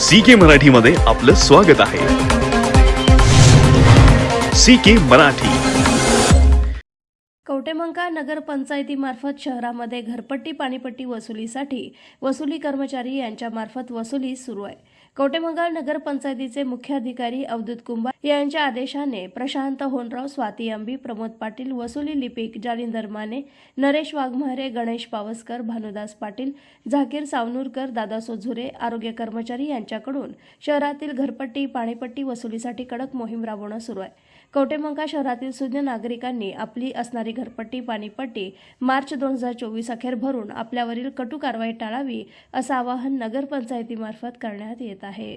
C के मराठीमध्ये आपलं स्वागत आहे. सी के मराठी. कवटेमंका नगरपंचायतीमार्फत शहरामध्ये घरपट्टी पाणीपट्टी वसुलीसाठी वसुली कर्मचारी यांच्यामार्फत वसुली सुरू आहे. कवटेमंगाल नगरपंचायतीचे मुख्य अधिकारी अवधूत कुंभार यांच्या आदेशाने प्रशांत होनराव स्वाती अंबी प्रमोद पाटील वसुली लिपिक जालिंदर माने नरेश वाघमारे गणेश पावसकर भानुदास पाटील झाकीर सावनूरकर दादा सोझुरे आरोग्य कर्मचारी यांच्याकडून शहरातील घरपट्टी पाणीपट्टी वसुलीसाठी कडक मोहीम राबवणं सुरू आहे. कवटेमंका शहरातील सुज्ञ नागरिकांनी आपली असणारी घरपट्टी पाणीपट्टी मार्च दोन हजार चोवीस अखेर भरून आपल्यावरील कटू कारवाई टाळावी असं आवाहन नगरपंचायतीमार्फत करण्यात येत येत आहे